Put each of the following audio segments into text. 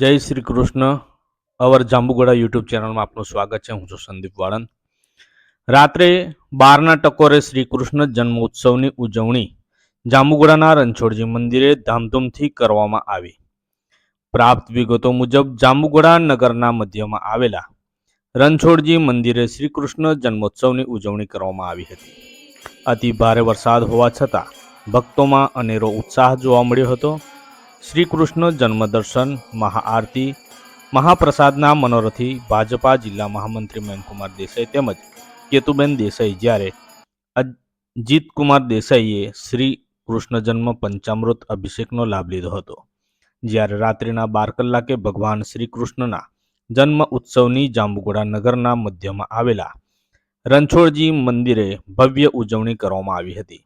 જય Shri Krishna. Our Jambughoda YouTube ચેનલમાં આપનું સ્વાગત છે. હું છું સંદીપ વાળંદ. રાત્રે બારના ટકોરે શ્રી કૃષ્ણ જન્મોત્સવની ઉજવણી જાંબુગોડાના રણછોડજી મંદિરે ધામધૂમથી કરવામાં આવી. પ્રાપ્ત વિગતો મુજબ જાંબુગોડા નગરના મધ્યમાં આવેલા રણછોડજી મંદિરે શ્રી કૃષ્ણ જન્મોત્સવની ઉજવણી કરવામાં આવી હતી. અતિ ભારે વરસાદ હોવા છતાં ભક્તોમાં અનેરો ઉત્સાહ જોવા મળ્યો હતો. શ્રી કૃષ્ણ જન્મ મહાઆરતી, મહાપ્રસાદના મનોરથી ભાજપા જિલ્લા મહામંત્રી મયંકુમાર દેસાઈ તેમજ કેતુબેન દેસાઈ જ્યારે અજીતકુમાર દેસાઈએ શ્રી કૃષ્ણ જન્મ પંચામૃત અભિષેકનો લાભ લીધો હતો. જ્યારે રાત્રિના બાર કલાકે ભગવાન શ્રી કૃષ્ણના જન્મ ઉત્સવની જાંબુગોડા નગરના મધ્યમાં આવેલા રણછોડજી મંદિરે ભવ્ય ઉજવણી કરવામાં આવી હતી.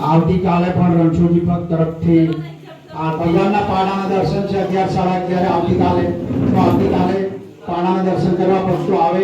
આવતીકાલે પણ રણછોડજી ભક્ત તરફથી આ ભગવાનના પાડાના દર્શન છે. અગિયાર સાડા અગિયારે આવતીકાલે, તો આવતીકાલે પાડાના દર્શન કરવા ભક્તો આવે.